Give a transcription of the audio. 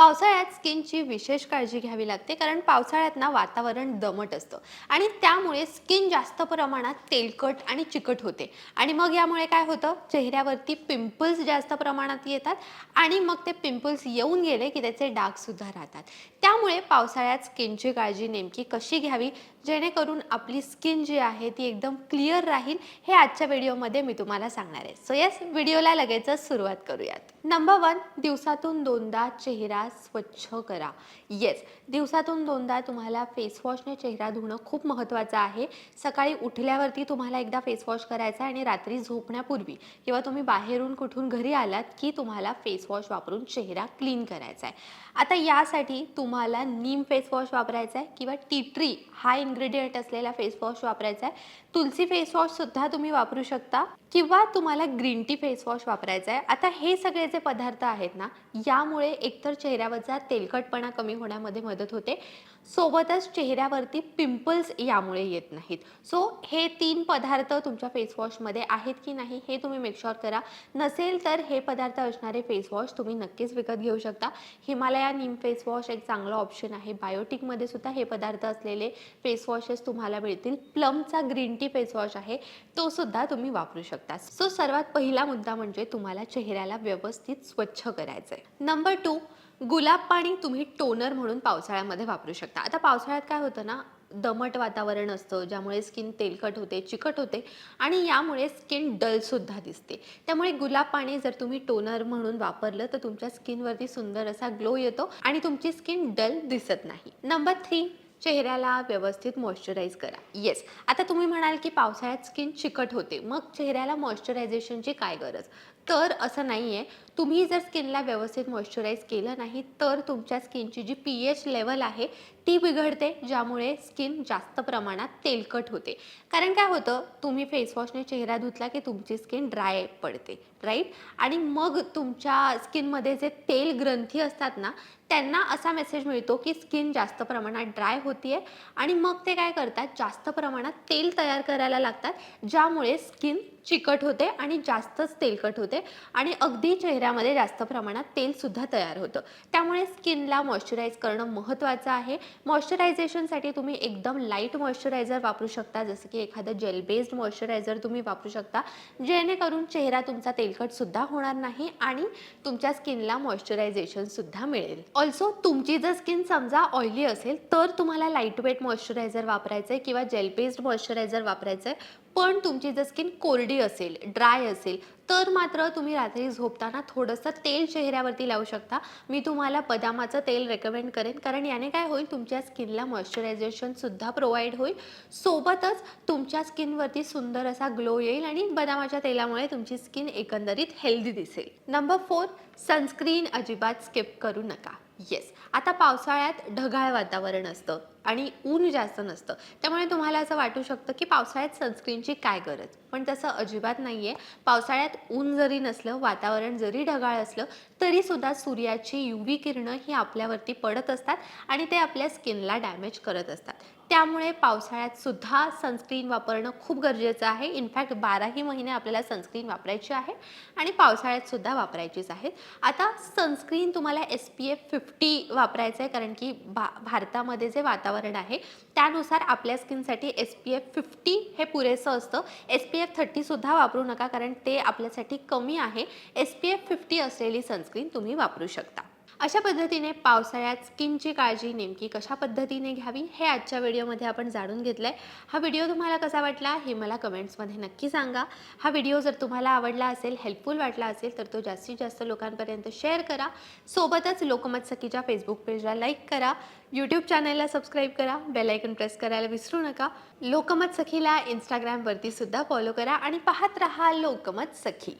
पावसाळ्यात स्किनची विशेष काळजी घ्यावी लागते कारण पावसाळ्यात ना वातावरण दमट असतं. आणि त्यामुळे स्किन जास्त प्रमाणात तेलकट आणि चिकट होते. आणि मग यामुळे काय होतं? चेहऱ्यावरती पिंपल्स जास्त प्रमाणात येतात आणि मग ते पिंपल्स येऊन गेले की त्याचे डागसुद्धा राहतात. त्यामुळे पावसाळ्यात स्किनची काळजी नेमकी कशी घ्यावी? जेणेकरून आपली स्किन जी आहे ती एकदम क्लिअर राहील हे आजच्या व्हिडिओमध्ये मी तुम्हाला सांगणार आहे. सो येस व्हिडिओला लगेचच सुरुवात करूयात. नंबर वन दिवसातून दोनदा चेहरा स्वच्छ करा. येस दिवसातून दोनदा तुम्हाला फेसवॉशने चेहरा धुणं खूप महत्त्वाचं आहे. सकाळी उठल्यावरती तुम्हाला एकदा फेसवॉश करायचा आहे आणि रात्री झोपण्यापूर्वी किंवा तुम्ही बाहेरून कुठून घरी आलात की तुम्हाला फेसवॉश वापरून चेहरा क्लीन करायचा आहे. आता यासाठी तुम्हाला नीम फेसवॉश वापरायचा आहे किंवा टी ट्री हा इन्ग्रेडियंट असलेला फेसवॉश वापरायचा आहे. तुलसी फेसवॉशसुद्धा तुम्ही वापरू शकता किंवा तुम्हाला ग्रीन टी फेसवॉश वापरायचा आहे. आता हे सगळे जे पदार्थ आहेत ना यामुळे एकतर चेहऱ्यावरचा तेलकटपणा कमी होण्यामध्ये मदत होते. सोबतच चेहऱ्यावरती पिंपल्स यामुळे येत नाहीत. सो हे तीन पदार्थ तुमच्या फेसवॉशमध्ये आहेत की नाही हे तुम्ही मेकशॉर करा. नसेल तर हे पदार्थ असणारे फेसवॉश तुम्ही नक्कीच विकत घेऊ शकता. हिमालया नीम फेसवॉश एक चांगला ऑप्शन आहे. बायोटिकमध्ये सुद्धा हे पदार्थ असलेले फेसवॉशेस तुम्हाला मिळतील. प्लमचा ग्रीन टी फेसवॉश आहे. तो सुद्धा तुम्ही वापरू शकता. सो सर्वात पहिला मुद्दा म्हणजे तुम्हाला चेहऱ्याला व्यवस्थित स्वच्छ करायचं आहे नंबर टू गुलाब पाणी तुम्ही टोनर म्हणून पावसाळ्यामध्ये वापरू शकता. आता पावसाळ्यात काय होतं ना दमट वातावरण असतं ज्यामुळे स्किन तेलकट होते चिकट होते आणि यामुळे स्किन डलसुद्धा दिसते. त्यामुळे गुलाब पाणी जर तुम्ही टोनर म्हणून वापरलं तर तुमच्या स्किनवरती सुंदर असा ग्लो येतो आणि तुमची स्किन डल दिसत नाही. नंबर थ्री चेहऱ्याला व्यवस्थित मॉइश्चराईज करा. येस आता तुम्ही म्हणाल की पावसाळ्यात स्किन चिकट होते. मग चेहऱ्याला मॉइश्चरायझेशनची काय गरज? तर असं नाही आहे तुम्ही जर स्किनला व्यवस्थित मॉइश्चराईज केलं नाही तर तुमच्या स्किनची जी पी एच लेवल आहे ती बिघडते ज्यामुळे स्किन जास्त प्रमाणात तेलकट होते. कारण काय होतं? तुम्ही फेसवॉशने चेहरा धुतला की तुमची स्किन ड्राय पडते राईट आणि मग तुमच्या स्किनमध्ये जे तेल ग्रंथी असतात ना त्यांना असा मेसेज मिळतो की स्किन जास्त प्रमाणात ड्राय होतीये आणि मग ते काय करतात? जास्त प्रमाणात तेल तयार करायला लागतात ज्यामुळे स्किन चिकट होते आणि जास्तच तेलकट होते आणि अगदी चेहऱ्यामध्ये जास्त प्रमाणात तेलसुद्धा तयार होतं. त्यामुळे स्किनला मॉइश्चराईज करणं महत्त्वाचं आहे. मॉइश्चरायझेशनसाठी तुम्ही एकदम लाइट मॉइश्चरायझर वापरू शकता. जसं की एखादं जेल बेस्ड मॉइश्चरायझर तुम्ही वापरू शकता. जेणेकरून चेहरा तुमचा तेलकटसुद्धा होणार नाही आणि तुमच्या स्किनला मॉइश्चरायझेशनसुद्धा मिळेल. ऑल्सो तुमची जर स्किन समजा ऑइली असेल तर तुम्हाला लाइट वेट मॉइश्चरायझर वापरायचं आहे किंवा जेल बेस्ड मॉइश्चरायझर वापरायचं आहे पण तुमची जर स्किन कोरडी असेल ड्राय असेल तर मात्र तुम्ही रात्री झोपताना थोडंसं तेल चेहऱ्यावरती लावू शकता. मी तुम्हाला बदामाचं तेल रेकमेंड करेन. कारण याने काय होईल तुमच्या स्किनला मॉइश्चरायझेशनसुद्धा प्रोव्हाइड होईल. सोबतच तुमच्या स्किनवरती सुंदर असा ग्लो येईल आणि बदामाच्या तेलामुळे तुमची स्किन एकंदरीत हेल्दी दिसेल. नंबर फोर सनस्क्रीन अजिबात स्किप करू नका. येस आता पावसाळ्यात ढगाळ वातावरण असतं आणि ऊन जास्त नसतं. त्यामुळे तुम्हाला असं वाटू शकतं की पावसाळ्यात सनस्क्रीनची काय गरज. पण तसं अजिबात नाही आहे पावसाळ्यात ऊन जरी नसलं वातावरण जरी ढगाळ असलं तरीसुद्धा सूर्याची युवी किरणं ही आपल्यावरती पडत असतात आणि ते आपल्या स्किनला डॅमेज करत असतात. त्यामुळे पावसाळ्यात सुद्धा सनस्क्रीन वापरणं खूप गरजेचं आहे. इनफॅक्ट बाराही महिने आपल्याला सनस्क्रीन वापरायची आहे आणि पावसाळ्यात सुद्धा वापरायचीच आहे आता सनस्क्रीन तुम्हाला एस पी एफ फिफ्टी वापरायचं आहे कारण की भा भारतामध्ये जे वातावरण आहे त्यानुसार आपल्या स्किनसाठी एस पी एफ फिफ्टी हे पुरेसं असतं. एस पी एफ थर्टीसुद्धा वापरू नका कारण ते आपल्यासाठी कमी आहे. एस पी एफ फिफ्टी असलेली सनस्क्रीन तुम्ही वापरू शकता. अशा पद्धतीने पावसाळ्यात स्किनची काळजी नेमकी कशा पद्धतीने घ्यावी हे आजच्या व्हिडिओमध्ये आपण जाणून घेतलं आहे हा व्हिडिओ तुम्हाला कसा वाटला हे मला कमेंट्समध्ये नक्की सांगा. हा व्हिडिओ जर तुम्हाला आवडला असेल हेल्पफुल वाटला असेल तर तो जास्तीत जास्त लोकांपर्यंत शेअर करा. सोबतच लोकमत सखीच्या फेसबुक पेजला लाईक करा. यूट्यूब चॅनलला सबस्क्राईब करा. बेलायकन प्रेस करायला विसरू नका. लोकमत सखीला इंस्टाग्रामवरती सुद्धा फॉलो करा आणि पाहत राहा लोकमत सखी